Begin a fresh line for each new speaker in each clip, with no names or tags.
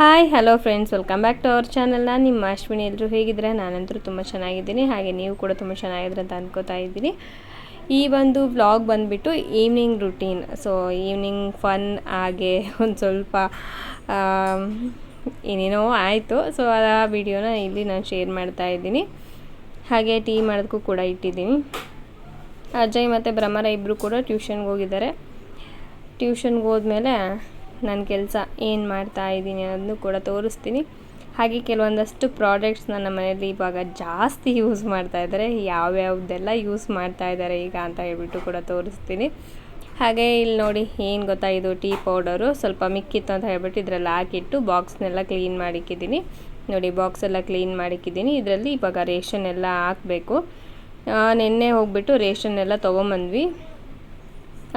Hi hello friends welcome back to our ಚಾನಲ್ನ ನಿಮ್ಮ ಅಶ್ವಿನಿ. ಎಲ್ಲರೂ ಹೇಗಿದ್ರೆ ನಾನಂತೂ ತುಂಬ ಚೆನ್ನಾಗಿದ್ದೀನಿ. ಹಾಗೆ ನೀವು ಕೂಡ ತುಂಬ ಚೆನ್ನಾಗಿದ್ರೆ ಅಂತ ಅನ್ಕೋತಾ ಇದ್ದೀನಿ. ಈ ಒಂದು ವ್ಲಾಗ್ ಬಂದುಬಿಟ್ಟು evening routine so evening fun ಹಾಗೆ ಒಂದು ಸ್ವಲ್ಪ ಏನೇನೋ ಆಯಿತು. ಸೊ ಆ ವಿಡಿಯೋನ ಇಲ್ಲಿ ನಾನು ಶೇರ್ ಮಾಡ್ತಾ ಇದ್ದೀನಿ. ಹಾಗೆ ಟೀ ಮಾಡೋದಕ್ಕೂ ಕೂಡ ಇಟ್ಟಿದ್ದೀನಿ. ಅಜಯ್ ಮತ್ತು ಭ್ರಮರ ಇಬ್ಬರು ಕೂಡ ಟ್ಯೂಷನ್ಗೆ ಹೋಗಿದ್ದಾರೆ. ಟ್ಯೂಷನ್ಗೆ ಹೋದ್ಮೇಲೆ ನನ್ನ ಕೆಲಸ ಏನು ಮಾಡ್ತಾ ಇದ್ದೀನಿ ಅನ್ನೋದನ್ನು ಕೂಡ ತೋರಿಸ್ತೀನಿ. ಹಾಗೆ ಕೆಲವೊಂದಷ್ಟು ಪ್ರಾಡಕ್ಟ್ಸ್ ನನ್ನ ಮನೆಯಲ್ಲಿ ಇವಾಗ ಜಾಸ್ತಿ ಯೂಸ್ ಮಾಡ್ತಾ ಇದ್ದಾರೆ. ಯಾವ್ಯಾವ್ದೆಲ್ಲ ಯೂಸ್ ಮಾಡ್ತಾ ಇದ್ದಾರೆ ಈಗ ಅಂತ ಹೇಳ್ಬಿಟ್ಟು ಕೂಡ ತೋರಿಸ್ತೀನಿ. ಹಾಗೆ ಇಲ್ಲಿ ನೋಡಿ ಏನು ಗೊತ್ತಾ ಇದು ಟೀ ಪೌಡರು. ಸ್ವಲ್ಪ ಮಿಕ್ಕಿತ್ತು ಅಂತ ಹೇಳ್ಬಿಟ್ಟು ಇದರಲ್ಲಿ ಹಾಕಿಟ್ಟು ಬಾಕ್ಸ್ನೆಲ್ಲ ಕ್ಲೀನ್ ಮಾಡಿಕ್ಕಿದ್ದೀನಿ. ನೋಡಿ ಬಾಕ್ಸ್ ಎಲ್ಲ ಕ್ಲೀನ್ ಮಾಡಿಕ್ಕಿದ್ದೀನಿ. ಇದರಲ್ಲಿ ಇವಾಗ ರೇಷನ್ ಎಲ್ಲ ಹಾಕಬೇಕು. ನಿನ್ನೆ ಹೋಗ್ಬಿಟ್ಟು ರೇಷನ್ ಎಲ್ಲ ತೊಗೊಂಬಂದ್ವಿ.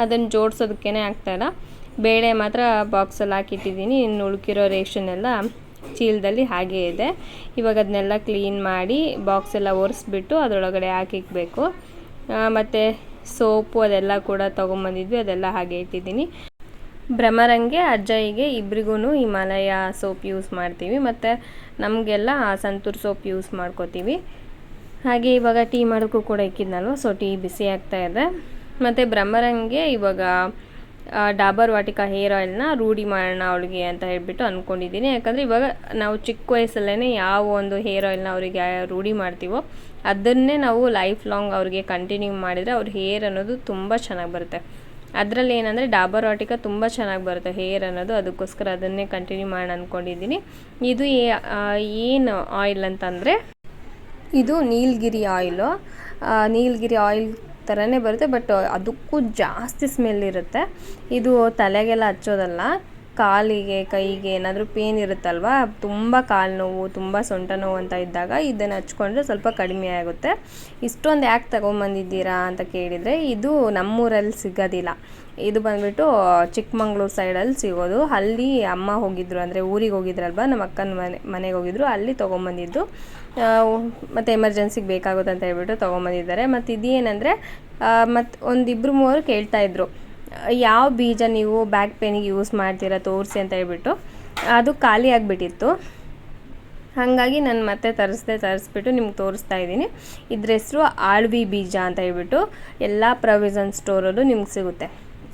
ಅದನ್ನು ಜೋಡಿಸೋದಕ್ಕೇ ಆಗ್ತಾಯಿಲ್ಲ ಬೇಳೆ ಮಾತ್ರ ಬಾಕ್ಸಲ್ಲಿ ಹಾಕಿಟ್ಟಿದ್ದೀನಿ. ಇನ್ನು ಉಳ್ಕಿರೋ ರೇಷನ್ ಎಲ್ಲ ಚೀಲದಲ್ಲಿ ಹಾಗೇ ಇದೆ. ಇವಾಗ ಅದನ್ನೆಲ್ಲ ಕ್ಲೀನ್ ಮಾಡಿ ಬಾಕ್ಸ್ ಎಲ್ಲ ಒರೆಸ್ಬಿಟ್ಟು ಅದರೊಳಗಡೆ ಹಾಕಿಕ್ಬೇಕು ಮತ್ತು ಸೋಪು ಅದೆಲ್ಲ ಕೂಡ ತೊಗೊಂಬಂದಿದ್ವಿ. ಅದೆಲ್ಲ ಹಾಗೆ ಇಟ್ಟಿದ್ದೀನಿ. ಭ್ರಮರಂಗೆ ಅಜ್ಜಯಿಗೆ ಇಬ್ರಿಗೂ ಹಿಮಾಲಯ ಸೋಪ್ ಯೂಸ್ ಮಾಡ್ತೀವಿ. ಮತ್ತು ನಮಗೆಲ್ಲ ಸಂತೂರ್ ಸೋಪ್ ಯೂಸ್ ಮಾಡ್ಕೋತೀವಿ. ಹಾಗೆ ಇವಾಗ ಟೀ ಮಾಡೋಕ್ಕೂ ಕೂಡ ಇಕ್ಕಿದ್ನಲ್ವ? ಸೊ ಟೀ ಬಿಸಿ ಆಗ್ತಾ ಇದೆ. ಮತ್ತು ಭ್ರಮರಂಗೆ ಇವಾಗ ಡಾಬರ್ ವಾಟಿಕಾ ಹೇರ್ ಆಯಿಲ್ನ ರೂಢಿ ಮಾಡೋಣ ಅವಳಿಗೆ ಅಂತ ಹೇಳಿಬಿಟ್ಟು ಅಂದ್ಕೊಂಡಿದ್ದೀನಿ ಯಾಕಂದರೆ ಇವಾಗ ನಾವು ಚಿಕ್ಕ ವಯಸ್ಸಲ್ಲೇ ಯಾವ ಒಂದು ಹೇರ್ ಆಯಿಲ್ನ ಅವರಿಗೆ ರೂಢಿ ಮಾಡ್ತೀವೋ ಅದನ್ನೇ ನಾವು ಲೈಫ್ ಲಾಂಗ್ ಅವ್ರಿಗೆ ಕಂಟಿನ್ಯೂ ಮಾಡಿದರೆ ಅವ್ರ ಹೇರ್ ಅನ್ನೋದು ತುಂಬ ಚೆನ್ನಾಗಿ ಬರುತ್ತೆ. ಅದರಲ್ಲಿ ಏನಂದರೆ ಡಾಬರ್ ವಾಟಿಕಾ ತುಂಬ ಚೆನ್ನಾಗಿ ಬರುತ್ತೆ ಹೇರ್ ಅನ್ನೋದು. ಅದಕ್ಕೋಸ್ಕರ ಅದನ್ನೇ ಕಂಟಿನ್ಯೂ ಮಾಡೋಣ ಅಂದ್ಕೊಂಡಿದ್ದೀನಿ ಇದು ಏನು ಆಯಿಲ್ ಅಂತಂದರೆ ಇದು ನೀಲಗಿರಿ ಆಯಿಲು. ನೀಲಗಿರಿ ಆಯಿಲ್ ಥರನೇ ಬರುತ್ತೆ ಬಟ್ ಅದಕ್ಕೂ ಜಾಸ್ತಿ ಸ್ಮೆಲ್ ಇರುತ್ತೆ. ಇದು ತಲೆಗೆಲ್ಲ ಹಚ್ಚೋದಲ್ಲ. ಕಾಲಿಗೆ, ಕೈಗೆ ಏನಾದರೂ ಪೇನ್ ಇರುತ್ತಲ್ವಾ? ತುಂಬ ಕಾಲು ನೋವು, ತುಂಬ ಸೊಂಟ ನೋವು ಅಂತ ಇದ್ದಾಗ ಇದನ್ನು ಹಚ್ಕೊಂಡ್ರೆ ಸ್ವಲ್ಪ ಕಡಿಮೆ ಆಗುತ್ತೆ. ಇಷ್ಟೊಂದು ಯಾಕೆ ತಗೊಂಬಂದಿದ್ದೀರಾ ಅಂತ ಕೇಳಿದರೆ, ಇದು ನಮ್ಮೂರಲ್ಲಿ ಸಿಗೋದಿಲ್ಲ. ಇದು ಬಂದ್ಬಿಟ್ಟು ಚಿಕ್ಕಮಂಗ್ಳೂರು ಸೈಡಲ್ಲಿ ಸಿಗೋದು. ಅಲ್ಲಿ ಅಮ್ಮ ಹೋಗಿದ್ರು ಅಂದರೆ ಊರಿಗೆ ಹೋಗಿದ್ರಲ್ವ? ನಮ್ಮ ಅಕ್ಕನ ಮನೆ, ಮನೆಗೆ ಹೋಗಿದ್ರು. ಅಲ್ಲಿ ತೊಗೊಂಬಂದಿದ್ದು. ಮತ್ತು ಎಮರ್ಜೆನ್ಸಿಗೆ ಬೇಕಾಗುತ್ತೆ ಅಂತ ಹೇಳ್ಬಿಟ್ಟು ತೊಗೊಂಬಂದಿದ್ದಾರೆ. ಮತ್ತು ಇದೇನೆಂದರೆ ಮತ್ತು ಒಂದಿಬ್ಬರು ಮೂವರು ಕೇಳ್ತಾಯಿದ್ರು ಯಾವ ಬೀಜ ನೀವು ಬ್ಯಾಕ್ ಪೇನಿಗೆ ಯೂಸ್ ಮಾಡ್ತೀರಾ ತೋರಿಸಿ ಅಂತ ಹೇಳ್ಬಿಟ್ಟು, ಅದು ಖಾಲಿ ಆಗಿಬಿಟ್ಟಿತ್ತು. ಹಾಗಾಗಿ ನಾನು ಮತ್ತೆ ತರಿಸ್ದೆ ತರಿಸ್ಬಿಟ್ಟು ನಿಮ್ಗೆ ತೋರಿಸ್ತಾ ಇದ್ದೀನಿ. ಇದ್ರ ಹೆಸರು ಆಳ್ವಿ ಬೀಜ ಅಂತ ಹೇಳ್ಬಿಟ್ಟು ಎಲ್ಲ ಪ್ರೊವಿಷನ್ ಸ್ಟೋರಲ್ಲೂ ನಿಮ್ಗೆ ಸಿಗುತ್ತೆ.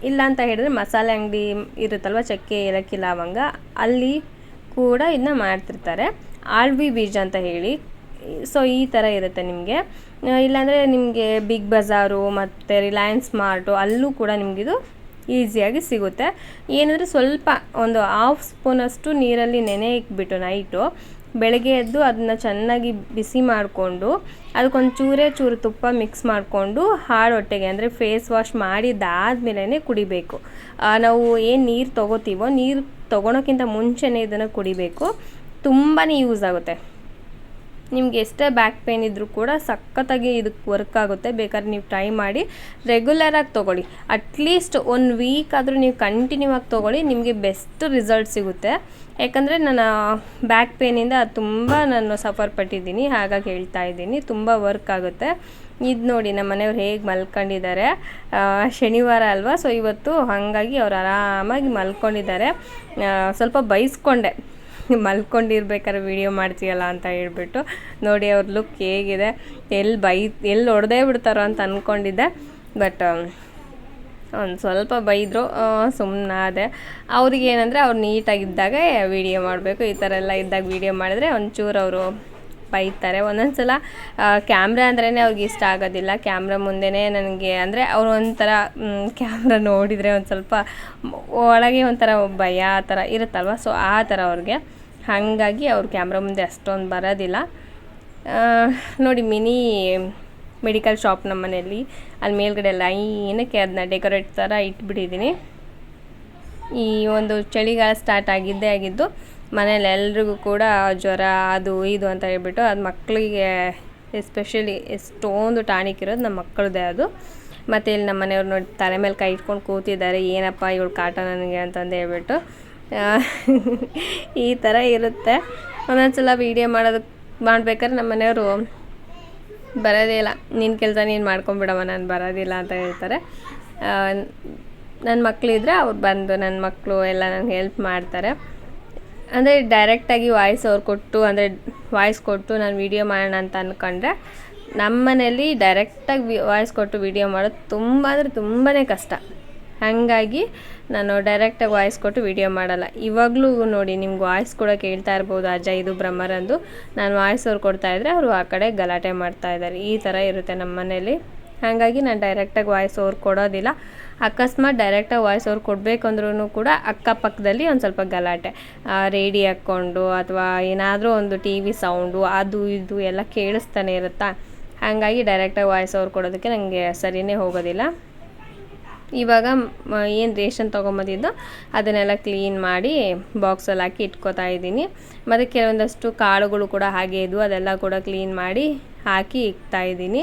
ಇಲ್ಲ ಅಂತ ಹೇಳಿದ್ರೆ ಮಸಾಲೆ ಅಂಗಡಿ ಇರುತ್ತಲ್ವ, ಚಕ್ಕೆ, ಏಲಕ್ಕಿ, ಲವಂಗ, ಅಲ್ಲಿ ಕೂಡ ಇದನ್ನ ಮಾಡ್ತಿರ್ತಾರೆ. ಆಳ್ವಿ ಬೀಜ ಅಂತ ಹೇಳಿ ಸೊ ಈ ಥರ ಇರುತ್ತೆ ನಿಮಗೆ. ಇಲ್ಲಾಂದರೆ ನಿಮಗೆ ಬಿಗ್ ಬಜಾರು ಮತ್ತು ರಿಲಯನ್ಸ್ ಮಾರ್ಟು ಅಲ್ಲೂ ಕೂಡ ನಿಮಗಿದು ಈಸಿಯಾಗಿ ಸಿಗುತ್ತೆ. ಏನಂದರೆ ಸ್ವಲ್ಪ ಒಂದು ಹಾಫ್ ಸ್ಪೂನಷ್ಟು ನೀರಲ್ಲಿ ನೆನೆ ಇಕ್ಬಿಟ್ಟು ನೈಟು ಬೆಳಗ್ಗೆ ಎದ್ದು ಅದನ್ನ ಚೆನ್ನಾಗಿ ಬಿಸಿ ಮಾಡಿಕೊಂಡು ಅದಕ್ಕೊಂದು ಚೂರೇ ಚೂರು ತುಪ್ಪ ಮಿಕ್ಸ್ ಮಾಡಿಕೊಂಡು ಹಾಳು ಹೊಟ್ಟೆಗೆ ಅಂದರೆ ಫೇಸ್ ವಾಶ್ ಮಾಡಿದ್ದಾದ್ಮೇಲೆ ಕುಡಿಬೇಕು. ನಾವು ಏನು ನೀರು ತೊಗೋತೀವೋ ನೀರು ತೊಗೊಳೋಕ್ಕಿಂತ ಮುಂಚೆನೇ ಇದನ್ನು ಕುಡಿಬೇಕು. ತುಂಬಾ ಯೂಸ್ ಆಗುತ್ತೆ. ನಿಮ್ಗೆ ಎಷ್ಟೇ ಬ್ಯಾಕ್ ಪೇನ್ ಇದ್ದರೂ ಕೂಡ ಸಖತ್ತಾಗಿ ಇದಕ್ಕೆ ವರ್ಕ್ ಆಗುತ್ತೆ. ಬೇಕಾದ್ರೆ ನೀವು ಟ್ರೈ ಮಾಡಿ ರೆಗ್ಯುಲರಾಗಿ ತೊಗೊಳ್ಳಿ. ಅಟ್ಲೀಸ್ಟ್ ಒನ್ ವೀಕ್ ಆದರೂ ನೀವು ಕಂಟಿನ್ಯೂ ಆಗಿ ತೊಗೊಳ್ಳಿ, ನಿಮಗೆ ಬೆಸ್ಟ್ ರಿಸಲ್ಟ್ ಸಿಗುತ್ತೆ. ಯಾಕಂದರೆ ನಾನು ಬ್ಯಾಕ್ ಪೇನಿಂದ ತುಂಬ ನಾನು ಸಫರ್ ಪಟ್ಟಿದ್ದೀನಿ, ಹಾಗಾಗಿ ಹೇಳ್ತಾ ಇದ್ದೀನಿ. ತುಂಬ ವರ್ಕ್ ಆಗುತ್ತೆ. ಇದು ನೋಡಿ ನಮ್ಮ ಮನೆಯವ್ರು ಹೇಗೆ ಮಲ್ಕೊಂಡಿದ್ದಾರೆ. ಶನಿವಾರ ಅಲ್ವಾ? ಸೊ ಇವತ್ತು ಹಾಗಾಗಿ ಅವ್ರು ಆರಾಮಾಗಿ ಮಲ್ಕೊಂಡಿದ್ದಾರೆ. ಸ್ವಲ್ಪ ಬೈಸ್ಕೊಂಡೆ. ಮಲ್ಕೊಂಡಿರ್ಬೇಕಾದ್ರೆ ವಿಡಿಯೋ ಮಾಡ್ತೀಯಲ್ಲ ಅಂತ ಹೇಳ್ಬಿಟ್ಟು ನೋಡಿ ಅವ್ರ ಲುಕ್ ಹೇಗಿದೆ. ಎಲ್ಲಿ ಬೈ ಎಲ್ಲಿ ಹೊಡೆದೇ ಬಿಡ್ತಾರೋ ಅಂತ ಅಂದ್ಕೊಂಡಿದ್ದೆ ಬಟ್ ಒಂದು ಸ್ವಲ್ಪ ಬೈದರು ಸುಮ್ಮನಾದೆ ಅವ್ರಿಗೆ ಏನಂದರೆ ಅವ್ರು ನೀಟಾಗಿದ್ದಾಗ ವಿಡಿಯೋ ಮಾಡಬೇಕು. ಈ ಥರ ಎಲ್ಲ ಇದ್ದಾಗ ವಿಡಿಯೋ ಮಾಡಿದ್ರೆ ಒಂಚೂರು ಅವರು ಬೈತಾರೆ. ಒಂದೊಂದು ಸಲ ಕ್ಯಾಮ್ರಾ ಅಂದ್ರೇ ಅವ್ರಿಗೆ ಇಷ್ಟ ಆಗೋದಿಲ್ಲ. ಕ್ಯಾಮ್ರಾ ಮುಂದೆನೇ ನನಗೆ ಅಂದರೆ ಅವರು ಒಂಥರ ಕ್ಯಾಮ್ರಾ ನೋಡಿದರೆ ಒಂದು ಸ್ವಲ್ಪ ಒಳಗೆ ಒಂಥರ ಭಯ ಆ ಥರ ಇರುತ್ತಲ್ವ? ಸೊ ಆ ಥರ ಅವ್ರಿಗೆ. ಹಾಗಾಗಿ ಅವ್ರು ಕ್ಯಾಮ್ರಾ ಮುಂದೆ ಅಷ್ಟೊಂದು ಬರೋದಿಲ್ಲ. ನೋಡಿ, ಮಿನಿ ಮೆಡಿಕಲ್ ಶಾಪ್ ನಮ್ಮ ಮನೆಯಲ್ಲಿ. ಅಲ್ಲಿ ಮೇಲ್ಗಡೆ ಎಲ್ಲ ಏನಕ್ಕೆ ಅದನ್ನ ಡೆಕೋರೇಟ್ ಥರ ಇಟ್ಬಿಟ್ಟಿದ್ದೀನಿ. ಈ ಒಂದು ಚಳಿಗಾಲ ಸ್ಟಾರ್ಟ್ ಆಗಿದ್ದೇ ಆಗಿದ್ದು ಮನೇಲಿ ಎಲ್ರಿಗೂ ಕೂಡ ಜ್ವರ, ಅದು ಇದು ಅಂತ ಹೇಳ್ಬಿಟ್ಟು ಅದು ಮಕ್ಕಳಿಗೆ ಎಸ್ಪೆಷಲಿ ಎಷ್ಟೊಂದು ಟಾನಿಕ್ ಇರೋದು ನಮ್ಮ ಮಕ್ಕಳದೇ ಅದು. ಮತ್ತು ಇಲ್ಲಿ ನಮ್ಮ ಮನೆಯವ್ರು ನೋಡಿ ತಲೆ ಮೇಲೆ ಕೈ ಇಟ್ಕೊಂಡು ಕೂತಿದ್ದಾರೆ, ಏನಪ್ಪ ಇವಳು ಕಾಟ ನನಗೆ ಅಂತಂದು ಹೇಳ್ಬಿಟ್ಟು. ಈ ಥರ ಇರುತ್ತೆ. ಒಂದೊಂದ್ಸಲ ವೀಡಿಯೋ ಮಾಡೋದಕ್ಕೆ ಮಾಡ್ಬೇಕಾದ್ರೆ ನಮ್ಮ ಮನೆಯವರು ಬರೋದೇ ಇಲ್ಲ. ನಿನ್ನ ಕೆಲಸ ನೀನು ಮಾಡ್ಕೊಂಬಿಡಮ್ಮ ನಾನು ಬರೋದಿಲ್ಲ ಅಂತ ಹೇಳ್ತಾರೆ. ನನ್ನ ಮಕ್ಕಳಿದ್ರೆ ಅವ್ರು ಬಂದು ನನ್ನ ಮಕ್ಕಳು ಎಲ್ಲ ನನಗೆ ಹೆಲ್ಪ್ ಮಾಡ್ತಾರೆ. ಅಂದರೆ ಡೈರೆಕ್ಟಾಗಿ ವಾಯ್ಸ್ ಅವ್ರು ಕೊಟ್ಟು, ಅಂದರೆ ವಾಯ್ಸ್ ಕೊಟ್ಟು ನಾನು ವೀಡಿಯೋ ಮಾಡೋಣ ಅಂತ ಅಂದ್ಕೊಂಡ್ರೆ ನಮ್ಮ ಮನೇಲಿ ಡೈರೆಕ್ಟಾಗಿ ವಾಯ್ಸ್ ಕೊಟ್ಟು ವೀಡಿಯೋ ಮಾಡೋದು ತುಂಬ ಅಂದರೆ ತುಂಬಾ ಕಷ್ಟ. ಹಾಗಾಗಿ ನಾನು ಡೈರೆಕ್ಟಾಗಿ ವಾಯ್ಸ್ ಕೊಟ್ಟು ವೀಡಿಯೋ ಮಾಡಲ್ಲ. ಇವಾಗಲೂ ನೋಡಿ ನಿಮ್ಗೆ ವಾಯ್ಸ್ ಕೂಡ ಕೇಳ್ತಾ ಇರ್ಬೋದು ಅಜ್ಜ, ಇದು ಬ್ರಹ್ಮರಂದು. ನಾನು ವಾಯ್ಸ್ ಅವ್ರು ಕೊಡ್ತಾ ಇದ್ದರೆ ಅವರು ಆ ಕಡೆ ಗಲಾಟೆ ಮಾಡ್ತಾ ಇದ್ದಾರೆ ಈ ಥರ ಇರುತ್ತೆ ನಮ್ಮ ಮನೇಲಿ. ಹಾಗಾಗಿ ನಾನು ಡೈರೆಕ್ಟಾಗಿ ವಾಯ್ಸ್ ಓವರ್ ಕೊಡೋದಿಲ್ಲ. ಅಕಸ್ಮಾತ್ ಡೈರೆಕ್ಟಾಗಿ ವಾಯ್ಸ್ ಓವರ್ ಕೊಡಬೇಕಂದ್ರೂ ಕೂಡ ಅಕ್ಕಪಕ್ಕದಲ್ಲಿ ಒಂದು ಸ್ವಲ್ಪ ಗಲಾಟೆ. ರೇಡಿ ಹಾಕ್ಕೊಂಡು ಅಥವಾ ಏನಾದರೂ ಒಂದು ಟಿ ವಿ ಸೌಂಡು ಅದು ಇದು ಎಲ್ಲ ಕೇಳಿಸ್ತಾನೆ ಇರುತ್ತಾ? ಹಾಗಾಗಿ ಡೈರೆಕ್ಟಾಗಿ ವಾಯ್ಸ್ ಓವರ್ ಕೊಡೋದಕ್ಕೆ ನನಗೆ ಸರಿಯೇ ಹೋಗೋದಿಲ್ಲ. ಇವಾಗ ಏನು ರೇಷನ್ ತೊಗೊಂಬಂದಿದ್ದೋ ಅದನ್ನೆಲ್ಲ ಕ್ಲೀನ್ ಮಾಡಿ ಬಾಕ್ಸಲ್ಲಿ ಹಾಕಿ ಇಟ್ಕೋತಾ ಇದ್ದೀನಿ. ಮತ್ತು ಕೆಲವೊಂದಷ್ಟು ಕಾಳುಗಳು ಕೂಡ ಹಾಗೆ ಇದ್ವು, ಅದೆಲ್ಲ ಕೂಡ ಕ್ಲೀನ್ ಮಾಡಿ ಹಾಕಿ ಇಕ್ತಾ ಇದ್ದೀನಿ.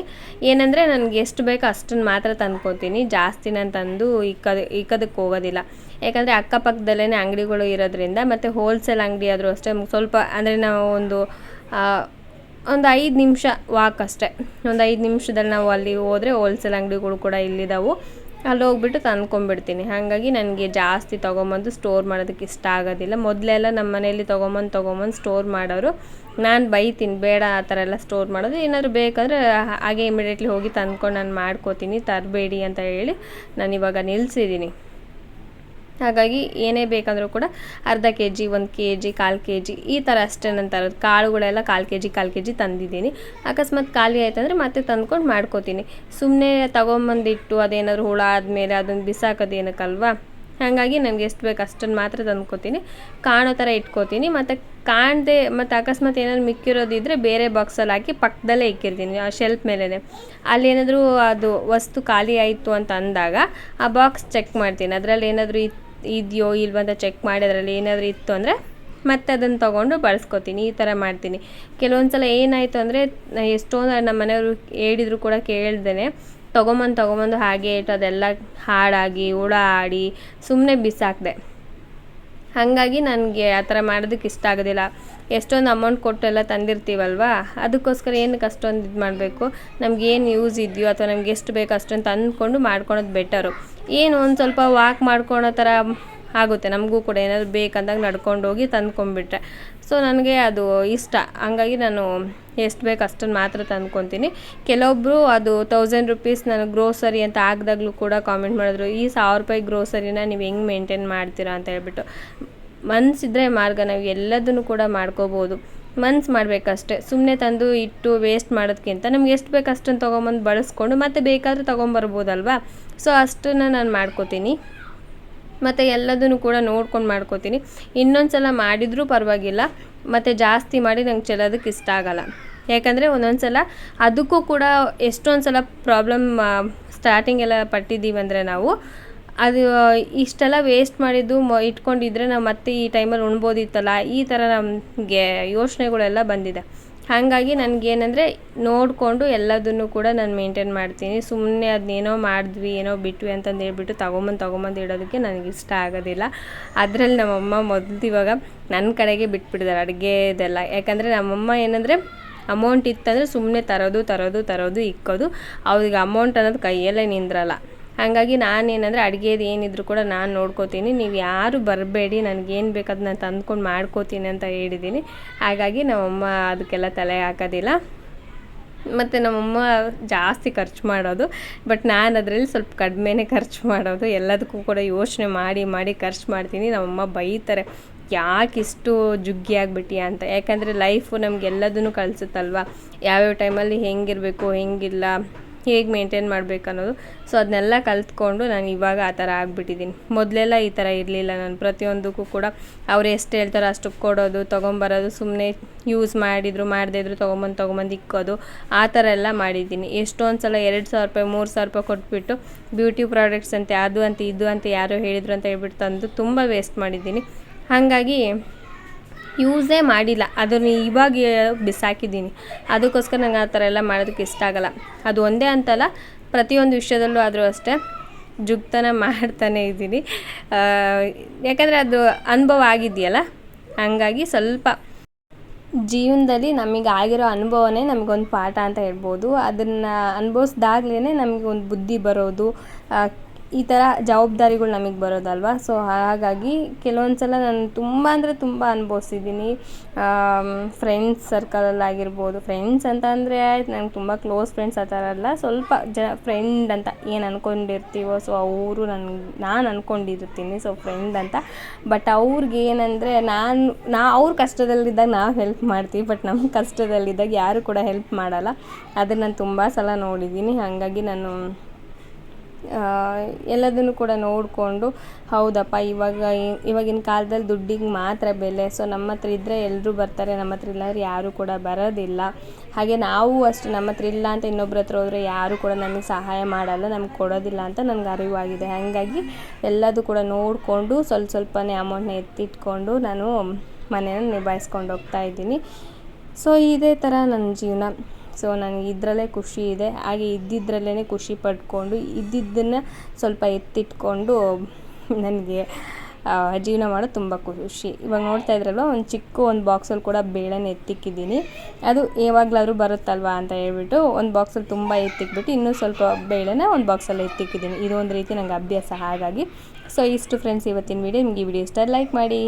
ಏನಂದರೆ ನನಗೆ ಎಷ್ಟು ಬೇಕೋ ಅಷ್ಟನ್ನು ಮಾತ್ರ ತಂದ್ಕೊತೀನಿ. ಜಾಸ್ತಿ ನಾನು ತಂದು ಇಕ್ಕದ, ಇಕ್ಕೋದಕ್ಕೆ ಹೋಗೋದಿಲ್ಲ. ಯಾಕಂದರೆ ಅಕ್ಕಪಕ್ಕದಲ್ಲೇ ಅಂಗಡಿಗಳು ಇರೋದ್ರಿಂದ ಮತ್ತು ಹೋಲ್ಸೇಲ್ ಅಂಗಡಿ ಆದರೂ ಅಷ್ಟೇ, ಸ್ವಲ್ಪ ಅಂದರೆ ನಾವು ಒಂದು ಒಂದು ಐದು ನಿಮಿಷ ವಾಕ್ ಅಷ್ಟೇ. ಒಂದು ಐದು ನಿಮಿಷದಲ್ಲಿ ನಾವು ಅಲ್ಲಿ ಹೋದರೆ ಹೋಲ್ಸೇಲ್ ಅಂಗಡಿಗಳು ಕೂಡ ಇಲ್ಲಿದ್ದಾವೆ ಅಲ್ಲಿ ಹೋಗ್ಬಿಟ್ಟು ತಂದ್ಕೊಂಬಿಡ್ತೀನಿ ಹಾಗಾಗಿ ನನಗೆ ಜಾಸ್ತಿ ತೊಗೊಂಬಂದು ಸ್ಟೋರ್ ಮಾಡೋದಕ್ಕೆ ಇಷ್ಟ ಆಗೋದಿಲ್ಲ. ಮೊದಲೆಲ್ಲ ನಮ್ಮ ಮನೆಯಲ್ಲಿ ತೊಗೊಂಬಂದು ತೊಗೊಂಬಂದು ಸ್ಟೋರ್ ಮಾಡೋರು ನಾನು ಬೈತೀನಿ, ಬೇಡ ಆ ಥರ ಎಲ್ಲ ಸ್ಟೋರ್ ಮಾಡೋದು. ಏನಾದರೂ ಬೇಕಂದ್ರೆ ಹಾಗೆ ಇಮಿಡಿಯೇಟ್ಲಿ ಹೋಗಿ ತಂದ್ಕೊಂಡು ನಾನು ಮಾಡ್ಕೋತೀನಿ, ತರಬೇಡಿ ಅಂತ ಹೇಳಿ ನಾನು ಇವಾಗ ನಿಲ್ಲಿಸಿದ್ದೀನಿ ಹಾಗಾಗಿ ಏನೇ ಬೇಕಂದರೂ ಕೂಡ ಅರ್ಧ ಕೆ ಜಿ ಒಂದು ಕೆ ಜಿ ಕಾಲು ಕೆ ಜಿ ಈ ಥರ ಅಷ್ಟೇ ನಾನು ತರೋದು. ಕಾಳುಗಳೆಲ್ಲ ಕಾಲು ಕೆ ಜಿ ಕಾಲು ಕೆ ಜಿ ತಂದಿದ್ದೀನಿ. ಅಕಸ್ಮಾತ್ ಖಾಲಿ ಆಯ್ತಂದರೆ ಮತ್ತೆ ತಂದ್ಕೊಂಡು ಮಾಡ್ಕೋತೀನಿ. ಸುಮ್ಮನೆ ತಗೊಂಬಂದಿಟ್ಟು ಅದೇನಾದ್ರು ಹುಳ ಆದಮೇಲೆ ಅದನ್ನು ಬಿಸಾಕೋದು ಏನಕ್ಕಲ್ವಾ? ಹಾಗಾಗಿ ನನಗೆ ಎಷ್ಟು ಬೇಕು ಅಷ್ಟನ್ನು ಮಾತ್ರ ತಂದ್ಕೋತೀನಿ. ಕಾಣೋ ಥರ ಇಟ್ಕೋತೀನಿ. ಮತ್ತು ಕಾಣದೆ, ಮತ್ತು ಅಕಸ್ಮಾತ್ ಏನಾದ್ರು ಮಿಕ್ಕಿರೋದಿದ್ದರೆ ಬೇರೆ ಬಾಕ್ಸಲ್ಲಿ ಹಾಕಿ ಪಕ್ಕದಲ್ಲೇ ಇಕ್ಕಿರ್ತೀನಿ, ಆ ಶೆಲ್ಫ್ ಮೇಲೇ ಅಲ್ಲಿ ಏನಾದರೂ ಅದು ವಸ್ತು ಖಾಲಿ ಆಯಿತು ಅಂತ ಅಂದಾಗ ಆ ಬಾಕ್ಸ್ ಚೆಕ್ ಮಾಡ್ತೀನಿ. ಅದರಲ್ಲಿ ಏನಾದರೂ ಇದೆಯೋ ಇಲ್ವ ಅಂತ ಚೆಕ್ ಮಾಡಿ ಅದರಲ್ಲಿ ಏನಾದರೂ ಇತ್ತು ಅಂದರೆ ಮತ್ತೆ ಅದನ್ನು ತೊಗೊಂಡು ಬಳಸ್ಕೊತೀನಿ. ಈ ಥರ ಮಾಡ್ತೀನಿ. ಕೆಲವೊಂದು ಸಲ ಏನಾಯಿತು ಅಂದರೆ ಎಷ್ಟೊಂದು ನಮ್ಮ ಮನೆಯವರು ಹೇಳಿದ್ರು ಕೂಡ ಕೇಳ್ದೇ ತೊಗೊಂಬಂದು ತೊಗೊಂಬಂದು ಹಾಗೆ ಇಟ್ಟು ಅದೆಲ್ಲ ಹಾಳಾಗಿ ಹುಳ ಆಡಿ ಸುಮ್ಮನೆ ಬಿಸಾಕಿದೆ. ಹಾಗಾಗಿ ನನಗೆ ಆ ಥರ ಮಾಡೋದಕ್ಕೆ ಇಷ್ಟ ಆಗೋದಿಲ್ಲ. ಎಷ್ಟೊಂದು ಅಮೌಂಟ್ ಕೊಟ್ಟು ಎಲ್ಲ ತಂದಿರ್ತೀವಲ್ವ? ಅದಕ್ಕೋಸ್ಕರ ಏನಕ್ಕೆ ಅಷ್ಟೊಂದು ಇದು ಮಾಡಬೇಕು? ನಮ್ಗೆ ಏನು ಯೂಸ್ ಇದೆಯೋ ಅಥವಾ ನಮ್ಗೆ ಎಷ್ಟು ಬೇಕು ಅಷ್ಟೊಂದು ತಂದ್ಕೊಂಡು ಮಾಡ್ಕೊಳೋದು ಬೆಟರು ಏನು ಒಂದು ಸ್ವಲ್ಪ ವಾಕ್ ಮಾಡ್ಕೊಳೋ ಥರ ಆಗುತ್ತೆ. ನಮಗೂ ಕೂಡ ಏನಾದರೂ ಬೇಕಂದಾಗ ನಡ್ಕೊಂಡು ಹೋಗಿ ತಂದ್ಕೊಂಡ್ಬಿಟ್ರೆ. ಸೊ ನನಗೆ ಅದು ಇಷ್ಟ. ಹಂಗಾಗಿ ನಾನು ಎಷ್ಟು ಬೇಕು ಅಷ್ಟನ್ನು ಮಾತ್ರ ತಂದ್ಕೊತೀನಿ. ಕೆಲವೊಬ್ಬರು ಅದು ತೌಸಂಡ್ ರುಪೀಸ್ ನನಗೆ ಗ್ರೋಸರಿ ಅಂತ ಆಗದಾಗ್ಲೂ ಕೂಡ ಕಾಮೆಂಟ್ ಮಾಡಿದ್ರು, ಈ ಸಾವಿರ ರೂಪಾಯಿ ಗ್ರೋಸರಿನ ನೀವು ಹೆಂಗೆ ಮೇಂಟೈನ್ ಮಾಡ್ತೀರಾ? ಅಂತ ಹೇಳ್ಬಿಟ್ಟು. ಮನಸ್ಸಿದ್ರೆ ಮಾರ್ಗ ನಾವು ಎಲ್ಲದನ್ನು ಕೂಡ ಮಾಡ್ಕೋಬೋದು. ಮನ್ಸು ಮಾಡಬೇಕಷ್ಟೆ. ಸುಮ್ಮನೆ ತಂದು ಇಟ್ಟು ವೇಸ್ಟ್ ಮಾಡೋದಕ್ಕಿಂತ ನಮ್ಗೆ ಎಷ್ಟು ಬೇಕು ಅಷ್ಟನ್ನು ತೊಗೊಂಬಂದು ಬಳಸ್ಕೊಂಡು ಮತ್ತೆ ಬೇಕಾದರೂ ತೊಗೊಂಬರ್ಬೋದಲ್ವಾ? ಸೊ ಅಷ್ಟನ್ನು ನಾನು ಮಾಡ್ಕೋತೀನಿ. ಮತ್ತು ಎಲ್ಲದನ್ನು ಕೂಡ ನೋಡ್ಕೊಂಡು ಮಾಡ್ಕೋತೀನಿ. ಇನ್ನೊಂದು ಸಲ ಮಾಡಿದರೂ ಪರವಾಗಿಲ್ಲ. ಮತ್ತು ಜಾಸ್ತಿ ಮಾಡಿ ನಂಗೆ ಚೆಲ್ಲೋದಕ್ಕೆ ಇಷ್ಟ ಆಗಲ್ಲ. ಯಾಕಂದರೆ ಒಂದೊಂದು ಸಲ ಅದಕ್ಕೂ ಕೂಡ ಎಷ್ಟೊಂದು ಸಲ ಪ್ರಾಬ್ಲಮ್ ಸ್ಟಾರ್ಟಿಂಗೆಲ್ಲ ಪಟ್ಟಿದ್ದೀವಿ ಅಂದರೆ ನಾವು, ಅದು, ಇಷ್ಟೆಲ್ಲ ವೇಸ್ಟ್ ಮಾಡಿದ್ದು ಮ, ಇಟ್ಕೊಂಡಿದ್ರೆ ನಾವು ಮತ್ತೆ ಈ ಟೈಮಲ್ಲಿ ಉಣ್ಬೋದಿತ್ತಲ್ಲ, ಈ ಥರ ನಮಗೆ ಯೋಚನೆಗಳೆಲ್ಲ ಬಂದಿದೆ. ಹಾಗಾಗಿ ನನಗೇನಂದರೆ ನೋಡಿಕೊಂಡು ಎಲ್ಲದನ್ನು ಕೂಡ ನಾನು ಮೇಂಟೈನ್ ಮಾಡ್ತೀನಿ. ಸುಮ್ಮನೆ ಅದನ್ನೇನೋ ಮಾಡಿದ್ವಿ, ಏನೋ ಬಿಟ್ವಿ ಅಂತಂದು ಹೇಳ್ಬಿಟ್ಟು ತಗೊಂಬಂದು ತೊಗೊಂಬಂದು ಇಡೋದಕ್ಕೆ ನನಗೆ ಇಷ್ಟ ಆಗೋದಿಲ್ಲ. ಅದರಲ್ಲಿ ನಮ್ಮಮ್ಮ ಮೊದಲು ಇವಾಗ ನನ್ನ ಕಡೆಗೆ ಬಿಟ್ಬಿಟ್ಟಿದ್ದಾರೆ ಅಡುಗೆದೆಲ್ಲ ಯಾಕಂದರೆ ನಮ್ಮಮ್ಮ ಏನಂದರೆ ಅಮೌಂಟ್ ಇತ್ತಂದರೆ ಸುಮ್ಮನೆ ತರೋದು ತರೋದು ತರೋದು, ಇಕ್ಕೋದು. ಅವ್ರಿಗೆ ಅಮೌಂಟ್ ಅನ್ನೋದು ಕೈಯಲ್ಲೇ ನಿಂದ್ರಲ್ಲ. ಹಾಗಾಗಿ ನಾನೇನಂದರೆ ಅಡುಗೆದು ಏನಿದ್ರು ಕೂಡ ನಾನು ನೋಡ್ಕೋತೀನಿ. ನೀವು ಯಾರು ಬರಬೇಡಿ ನನಗೇನು ಬೇಕು ನಾನು ತಂದ್ಕೊಂಡು ಮಾಡ್ಕೋತೀನಿ ಅಂತ ಹೇಳಿದ್ದೀನಿ ಹಾಗಾಗಿ ನಮ್ಮಮ್ಮ ಅದಕ್ಕೆಲ್ಲ ತಲೆ ಹಾಕೋದಿಲ್ಲ. ಮತ್ತು ನಮ್ಮಮ್ಮ ಜಾಸ್ತಿ ಖರ್ಚು ಮಾಡೋದು. ಬಟ್ ನಾನು ಅದರಲ್ಲಿ ಸ್ವಲ್ಪ ಕಡಿಮೆನೇ ಖರ್ಚು ಮಾಡೋದು. ಎಲ್ಲದಕ್ಕೂ ಕೂಡ ಯೋಚನೆ ಮಾಡಿ ಮಾಡಿ ಖರ್ಚು ಮಾಡ್ತೀನಿ. ನಮ್ಮಮ್ಮ ಬೈತಾರೆ, ಯಾಕೆ ಇಷ್ಟು ಜುಗ್ಗಿ ಆಗಿಬಿಟ್ಟಿಯ ಅಂತ. ಯಾಕಂದರೆ ಲೈಫು ನಮಗೆಲ್ಲದನ್ನು ಕಳಿಸುತ್ತಲ್ವ? ಯಾವ್ಯಾವ ಟೈಮಲ್ಲಿ ಹೆಂಗಿರಬೇಕು, ಹೆಂಗಿಲ್ಲ? ಹೇಗೆ ಮೇಂಟೈನ್ ಮಾಡಬೇಕನ್ನೋದು. ಸೊ ಅದನ್ನೆಲ್ಲ ಕಲ್ತ್ಕೊಂಡು ನಾನು ಇವಾಗ ಆ ಥರ ಆಗಿಬಿಟ್ಟಿದ್ದೀನಿ. ಮೊದಲೆಲ್ಲ ಈ ಥರ ಇರಲಿಲ್ಲ ನಾನು. ಪ್ರತಿಯೊಂದಕ್ಕೂ ಕೂಡ ಅವ್ರು ಎಷ್ಟು ಹೇಳ್ತಾರೋ ಅಷ್ಟು ಕೊಡೋದು, ತೊಗೊಂಬರೋದು ಸುಮ್ಮನೆ ಯೂಸ್ ಮಾಡಿದ್ರು, ಮಾಡದೇ ಇದ್ರು, ತೊಗೊಂಬಂದು ತೊಗೊಂಬಂದು ಇಕ್ಕೋದು, ಆ ಥರ ಎಲ್ಲ ಮಾಡಿದ್ದೀನಿ. ಎಷ್ಟೊಂದು ಸಲ ಎರಡು ಸಾವಿರ ರೂಪಾಯಿ, ಮೂರು ಸಾವಿರ ರೂಪಾಯಿ ಕೊಟ್ಬಿಟ್ಟು ಬ್ಯೂಟಿ ಪ್ರಾಡಕ್ಟ್ಸ್ ಅಂತೆ, ಅದು ಅಂತ, ಇದು ಅಂತ, ಯಾರೋ ಹೇಳಿದ್ರು ಅಂತ ಹೇಳ್ಬಿಟ್ಟು ತಂದು ತುಂಬ ವೇಸ್ಟ್ ಮಾಡಿದ್ದೀನಿ. ಹಾಗಾಗಿ ಯೂಸೇ ಮಾಡಿಲ್ಲ. ಅದನ್ನು ಇವಾಗ ಬಿಸಾಕಿದ್ದೀನಿ. ಅದಕ್ಕೋಸ್ಕರ ನಂಗೆ ಆ ಥರ ಎಲ್ಲ ಮಾಡೋದಕ್ಕೆ ಇಷ್ಟ ಆಗಲ್ಲ. ಅದು ಒಂದೇ ಅಂತಲ್ಲ, ಪ್ರತಿಯೊಂದು ವಿಷಯದಲ್ಲೂ ಆದರೂ ಅಷ್ಟೇ ಜುಗ್ತನ ಮಾಡ್ತಾನೆ ಇದ್ದೀನಿ. ಯಾಕಂದರೆ ಅದು ಅನುಭವ ಆಗಿದೆಯಲ್ಲ? ಹಾಗಾಗಿ ಸ್ವಲ್ಪ ಜೀವನದಲ್ಲಿ ನಮಗೆ ಆಗಿರೋ ಅನುಭವನೇ ನಮಗೊಂದು ಪಾಠ ಅಂತ ಹೇಳ್ಬೋದು. ಅದನ್ನು ಅನುಭವಿಸ್ದಾಗ್ಲೇ ನಮಗೆ ಒಂದು ಬುದ್ಧಿ ಬರೋದು ಈ ಥರ ಜವಾಬ್ದಾರಿಗಳು ನಮಗೆ ಬರೋದಲ್ವ? ಸೊ ಹಾಗಾಗಿ ಕೆಲವೊಂದು ಸಲ ನಾನು ತುಂಬ ಅಂದರೆ ತುಂಬ ಅನುಭವಿಸಿದ್ದೀನಿ ಫ್ರೆಂಡ್ಸ್ ಸರ್ಕಲಲ್ಲಾಗಿರ್ಬೋದು ಫ್ರೆಂಡ್ಸ್ ಅಂತ ಅಂದರೆ ನಂಗೆ ತುಂಬ ಕ್ಲೋಸ್ ಫ್ರೆಂಡ್ಸ್ ಆ ಥರ ಅಲ್ಲ. ಸ್ವಲ್ಪ ಜನ ಫ್ರೆಂಡ್ ಅಂತ ಏನು ಅಂದ್ಕೊಂಡಿರ್ತೀವೋ ಸೊ ಅವರು ನನ್ಗೆ ನಾನು ಅಂದ್ಕೊಂಡಿರ್ತೀನಿ ಸೊ ಫ್ರೆಂಡ್ ಅಂತ. ಬಟ್ ಅವ್ರಿಗೆ ಏನಂದರೆ ನಾನು, ನಾ, ಅವ್ರ ಕಷ್ಟದಲ್ಲಿದ್ದಾಗ ನಾವು ಹೆಲ್ಪ್ ಮಾಡ್ತೀವಿ ಬಟ್ ನಮ್ಮ ಕಷ್ಟದಲ್ಲಿದ್ದಾಗ ಯಾರು ಕೂಡ ಹೆಲ್ಪ್ ಮಾಡಲ್ಲ. ಅದನ್ನು ನಾನು ತುಂಬ ಸಲ ನೋಡಿದ್ದೀನಿ ಹಾಗಾಗಿ ನಾನು ಎಲ್ಲದನ್ನು ಕೂಡ ನೋಡಿಕೊಂಡು, ಹೌದಪ್ಪ, ಇವಾಗ ಇವಾಗಿನ ಕಾಲದಲ್ಲಿ ದುಡ್ಡಿಗೆ ಮಾತ್ರ ಬೆಲೆ. ಸೊ ನಮ್ಮ ಹತ್ರ ಇದ್ದರೆ ಎಲ್ಲರೂ ಬರ್ತಾರೆ, ನಮ್ಮ ಹತ್ರ ಇಲ್ಲಾಂದ್ರೆ ಯಾರೂ ಕೂಡ ಬರೋದಿಲ್ಲ. ಹಾಗೆ ನಾವು ಅಷ್ಟು ನಮ್ಮ ಹತ್ರ ಇಲ್ಲ ಅಂತ ಇನ್ನೊಬ್ರ ಹತ್ರ ಹೋದರೆ ಯಾರೂ ಕೂಡ ನಮಗೆ ಸಹಾಯ ಮಾಡಲ್ಲ, ನಮ್ಗೆ ಕೊಡೋದಿಲ್ಲ ಅಂತ ನನಗೆ ಅರಿವಾಗಿದೆ. ಹಾಗಾಗಿ ಎಲ್ಲದೂ ಕೂಡ ನೋಡಿಕೊಂಡು ಸ್ವಲ್ಪ ಸ್ವಲ್ಪನೇ ಅಮೌಂಟ್ನ ಎತ್ತಿಟ್ಕೊಂಡು ನಾನು ಮನೆಯನ್ನು ನಿಭಾಯಿಸ್ಕೊಂಡು ಹೋಗ್ತಾ ಇದ್ದೀನಿ. ಸೊ ಇದೇ ಥರ ನನ್ನ ಜೀವನ. ಸೊ ನನಗೆ ಇದರಲ್ಲೇ ಖುಷಿ ಇದೆ. ಹಾಗೆ ಇದ್ದಿದ್ದರಲ್ಲೇ ಖುಷಿ ಪಟ್ಕೊಂಡು ಇದ್ದಿದ್ದನ್ನು ಸ್ವಲ್ಪ ಎತ್ತಿಟ್ಕೊಂಡು ನನಗೆ ಜೀವನ ಮಾಡೋದು ತುಂಬ ಖುಷಿ. ಇವಾಗ ನೋಡ್ತಾ ಇದ್ರಲ್ವ, ಒಂದು ಚಿಕ್ಕ ಒಂದು ಬಾಕ್ಸಲ್ಲಿ ಕೂಡ ಬೇಳೆನ ಎತ್ತಿಕ್ಕಿದ್ದೀನಿ. ಅದು ಯಾವಾಗಲಾದ್ರೂ ಬರುತ್ತಲ್ವ ಅಂತ ಹೇಳ್ಬಿಟ್ಟು ಒಂದು ಬಾಕ್ಸಲ್ಲಿ ತುಂಬ ಎತ್ತಿಕ್ಬಿಟ್ಟು, ಇನ್ನೂ ಸ್ವಲ್ಪ ಬೇಳೆನ ಒಂದು ಬಾಕ್ಸಲ್ಲಿ ಎತ್ತಿಕ್ಕಿದ್ದೀನಿ. ಇದೊಂದು ರೀತಿ ನಂಗೆ ಅಭ್ಯಾಸ ಹಾಗಾಗಿ. ಸೊ ಇಷ್ಟು ಫ್ರೆಂಡ್ಸ್ ಇವತ್ತಿನ ವೀಡಿಯೋ ನಿಮಗೆ ಈ ವಿಡಿಯೋ ಇಷ್ಟ ಲೈಕ್ ಮಾಡಿ.